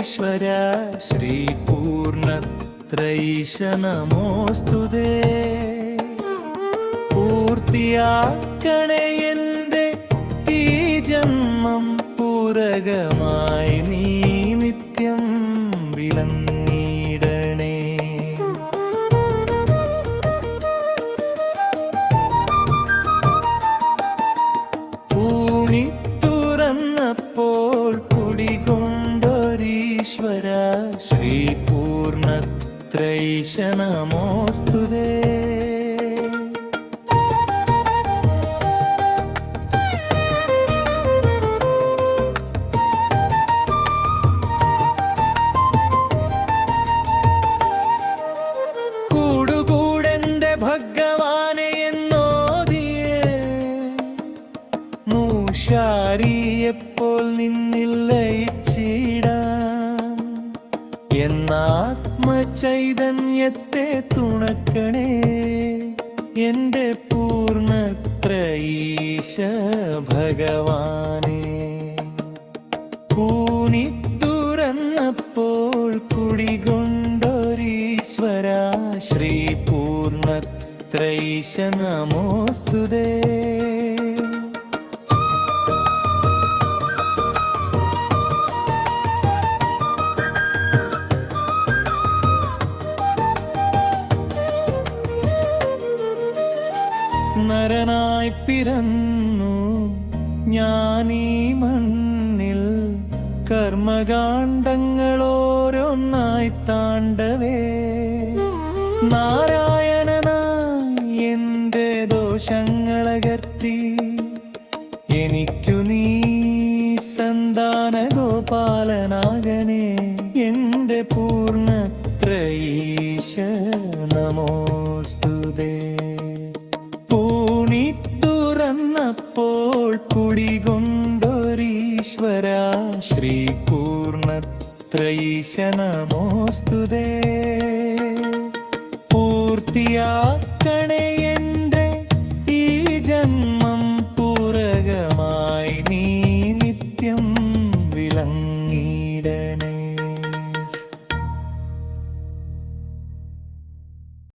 ശ്രീപൂർണേശ്വര ശ്രീപൂർണത്രൈശ നമോസ്തുതേ പൂർത്തിയാക്കണേ എന്റെ ഈ ജന്മം പൂരകമായി നീ നിത്യം വിളങ്ങിടണേ. ഊണി തുറന്നപ്പോ കുടികൊണ്ടൊരീശ്വര ശ്രീ പൂർണത്രൈശ നമോസ്തുതേ മൂശാരിയെപ്പോൾ നിന്നിൽ ലയിച്ചിടാം. എന്നാത്മചൈതന്യത്തെ തുണക്കണേ. എന്റെ പൂർണത്രയീശ ഭഗവാനേ കൂണി തുറന്നപ്പോൾ കുടികൊണ്ടൊരീശ്വര. ശ്രീ പൂർണത്രൈശ നമോസ്തുതേ. നരനായി പിറന്നു. ഞാനീ മണ്ണിൽ കർമ്മകാണ്ഡങ്ങളോരോന്നായി താണ്ടവേ. നാരായണനായി എന്റെ ദോഷങ്ങളകർത്തി എനിക്കു നീ സന്താന ഗോപാലനാകണേ എന്റെ പൂർണത്രയീശ നമോസ്തുതേ. അപ്പോൾ കുടികൊണ്ടൊരീശ്വര. ശ്രീ പൂർണത്രൈശനമോസ്തുതേ പൂർത്തിയാക്കണേ എന്റെ ഈ ജന്മം പൂരകമായി നീ നിത്യം വിളങ്ങീടണേ